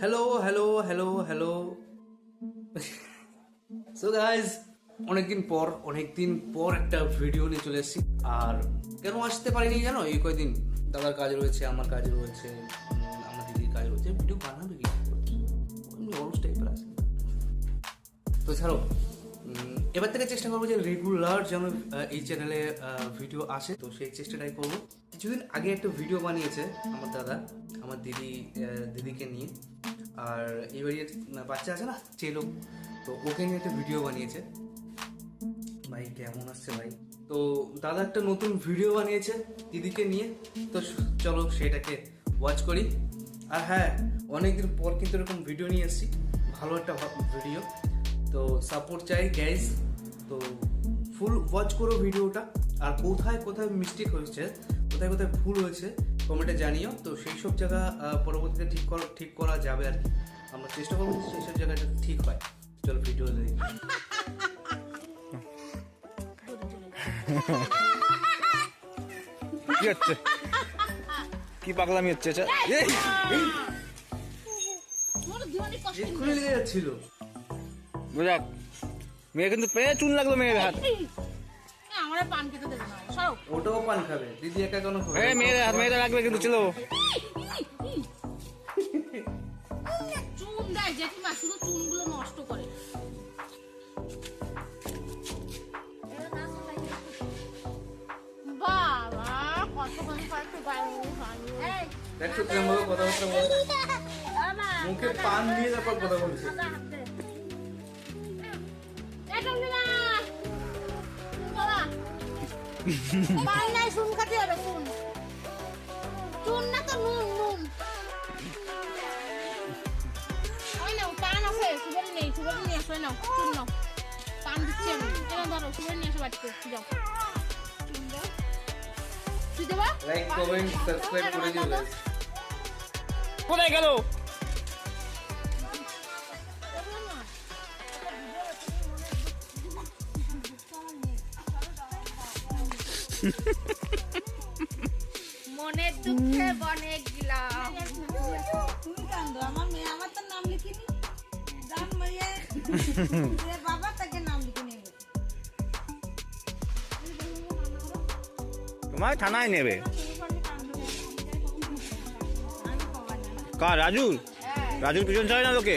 Hello hello hello hello so guys অনেকদিন পর অনেকদিন পর একটা ভিডিও নিয়ে চলে এসেছি। আর কেন আসতে পারিনি জানো? এই কয়দিন দাদার কাজ রয়েছে, আমার কাজ রয়েছে, আমার দিদির কাজ রয়েছে ভিডিও বানাবে কি তো ছাড়ো এবার থেকে চেষ্টা করব যে রেগুলার যেন এই চ্যানেলে ভিডিও আসে। তো সেই চেষ্টাটাই করব। কিছুদিন আগে একটা ভিডিও বানিয়েছে আমার দাদা, আমার দিদি দিদিকে নিয়ে। আর এবারে বাচ্চা আছে না, চেলো। তো ওকে নিয়ে একটা ভিডিও বানিয়েছে। ভাই, কেমন আসছে ভাই? তো দাদা একটা নতুন ভিডিও বানিয়েছে দিদিকে নিয়ে। তো চলো সেটাকে ওয়াচ করি। আর হ্যাঁ অনেকদিন পর কিন্তু এরকম ভিডিও নিয়ে এসেছি। ভালো একটা ভিডিও তো সাপোর্ট চাই গ্যাস তো ফুল ওয়াচ করো ভিডিওটা আর কোথায় কোথায় মিস্টেক হয়েছে কোথায় কোথায় ভুল হয়েছে কমেন্টে জানিও। তো সেই সব জায়গা পরবর্তীতে ঠিক করা ঠিক করা যাবে আর কি। আমরা চেষ্টা করব সেই সব জায়গাটা ঠিক হয়। চলো ভিডিও দেখি। কি হচ্ছে? কি পাগলামি হচ্ছে? এই, এক্ষুনি লেগে যাচ্ছিল। বোঝাক মেয়ে কিন্তু পেয়ে চুন লাগল মেয়ের হাত। আমার পান খেতে দেবে না। সরো। ওটাও পান খাবে। দিদি একা কেন খাবে? এ মেয়ের হাত মেয়েটা লাগবে কিন্তু ছিল চুন দেয় জেঠিমা শুধু চুনগুলো নষ্ট করে। বাবা কতক্ষণ কয়েকটু গায়ে এই দেখছ কেমন কথাবার্তা মুখে পান দিয়ে তারপর কথা বলছে। পান নাই চুন কাটি হবে চুন। চুন না তো নুন নুন। ওই নাও পান আছে সুপারি নেই সুপারি নিয়ে আসো নাও চুন নাও। পান দিচ্ছি আমি। এরকম ধরো সুপারি নিয়ে আসো বাড়িতে যাও। চুন দাও তুই দেবা? লাইক কমেন্ট সাবস্ক্রাইব করে দিও কোথায় গেল? মনের দুঃখে বনে গেলাম। তুমি কান্দো আমার মেয়ে আমার তো নাম লিখিনি জান মেয়ে বাবা তাকে নাম লিখে তোমায় থানায় নেবে। কার রাজুর? রাজুর পিছন ছাড়ে না লোকে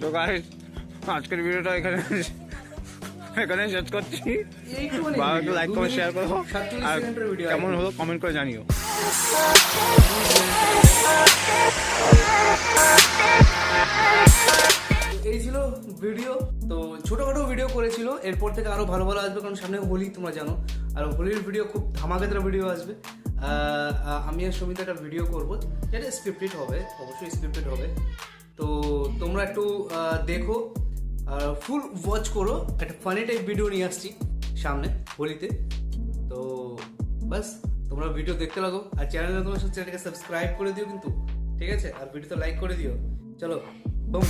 তো গাইস আজকের ভিডিওটা এখানে এখানে শেষ করছি। ভালো লাইক করে শেয়ার করো। 47 আর কেমন হলো কমেন্ট করে জানিও। এরপর থেকে আরও ভালো ভালো আসবে, কারণ সামনে হোলি, তোমরা জানো। আর হোলির ভিডিও খুব ধামাকাদার ভিডিও আসবে। আমি আর সমিত একটা ভিডিও করব। যেটা স্ক্রিপ্টেড হবে, অবশ্যই স্ক্রিপ্টেড হবে। তো তোমরা একটু দেখো, আর ফুল ওয়াচ করো। একটা ফানি টাইপ ভিডিও নিয়ে আসছি সামনে, হোলিতে। তো বাস তোমরা ভিডিও দেখতে লাগো। আর চ্যানেলে তোমার চ্যানেলটাকে সাবস্ক্রাইব করে দিও কিন্তু, ঠিক আছে? আর ভিডিওতে লাইক করে দিও। চলো Boom.